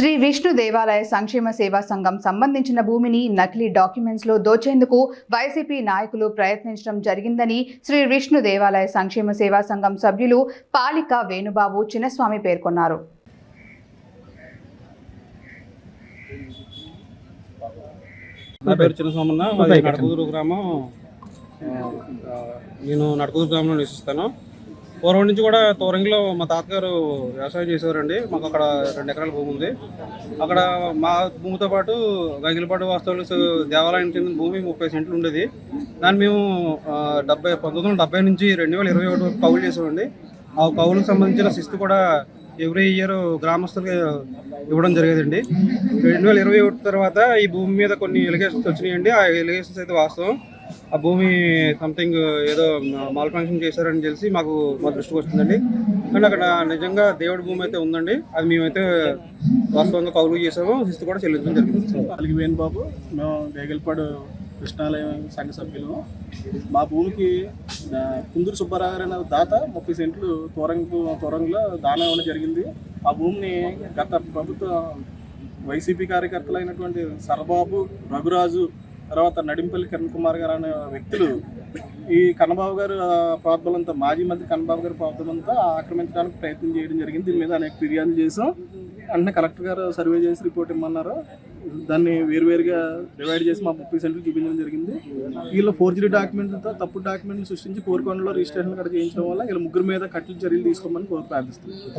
శ్రీ విష్ణు దేవాలయ సంక్షేమ సేవా సంఘం సంబంధించిన భూమిని నకిలీ డాక్యుమెంట్స్లో దోచేందుకు వైసీపీ నాయకులు ప్రయత్నించడం జరిగిందని శ్రీ విష్ణు దేవాలయ సంక్షేమ సేవా సంఘం సభ్యులు పాలిక వేణుబాబు చిన్నస్వామి పేర్కొన్నారు. నా పేరు చిన్న సోమన్న మాది నడకూరు గ్రామం. నేను నడకూరు గ్రామంలో నివసిస్తాను. పూర్వం నుంచి కూడా తోరంగిలో మా తాతగారు వ్యవసాయం చేసేవారండి. మాకు అక్కడ రెండు ఎకరాల భూమి ఉంది. అక్కడ మా భూమితో పాటు గంగిలపాటు వాస్తవులు దేవాలయం చెందిన భూమి ముప్పై సెంట్లు ఉండేది. దాన్ని మేము డెబ్బై పంతొమ్మిది వందల డెబ్బై నుంచి రెండు వేల ఇరవై ఒకటి వరకు కౌలు చేసామండి ఆ కౌలుకు సంబంధించిన శిస్తు కూడా ఎవ్రీ ఇయర్ గ్రామస్తులకి ఇవ్వడం జరిగేదండి. రెండు వేల ఇరవై ఒకటి తర్వాత ఈ భూమి మీద కొన్ని ఎలిగేషన్స్ వచ్చినాయండి. ఆ ఎలిగేషన్స్ అయితే వాస్తవం. ఆ భూమి సంథింగ్ ఏదో మాల్ ఫంక్షన్ చేశారని తెలిసి మాకు మా దృష్టికి వస్తుందండి. కానీ అక్కడ నిజంగా దేవుడి భూమి అయితే ఉందండి. అది మేమైతే వాస్తవంగా కౌలు చేసాము. శిస్తు కూడా చెల్లించడం జరిగింది. అలిగి వేణుబాబు మేము వేగల్పాడు కృష్ణాలయం సంఘ సభ్యులు మా భూమికి కుందూరు సుబ్బారావు గారు అనే దాత ముప్పై సెంట్లు తోరంగు తోరంగులో దానం ఇవ్వడం జరిగింది. ఆ భూమిని గత ప్రభుత్వ వైసీపీ కార్యకర్తలైనటువంటి సరబాబు రఘురాజు తర్వాత నడింపల్లి కిరణ్ కుమార్ గారు అనే వ్యక్తులు ఈ కన్నబాబు గారు ఆ, మాజీ మంత్రి కన్నబాబు గారి ప్రోద్బలంతో ఆక్రమించడానికి ప్రయత్నం చేయడం జరిగింది. దీని మీద అనేక ఫిర్యాదులు చేసాం అంటే కలెక్టర్ గారు సర్వే చేసి రిపోర్ట్ ఇమ్మన్నారు. దాన్ని వేరువేరుగా డివైడ్ చేసి మా ముప్పై సెంట్లు చూపించడం జరిగింది. వీళ్ళు ఫోర్జరీ డాక్యుమెంట్లతో తప్పు డాక్యుమెంట్లు సృష్టించి కోరుకొండలో రిజిస్ట్రేషన్ కూడా చేయించడం వల్ల వీళ్ళ ముగ్గురు మీద కట్టిన చర్యలు తీసుకోమని కోరు ప్రార్థిస్తున్నాం.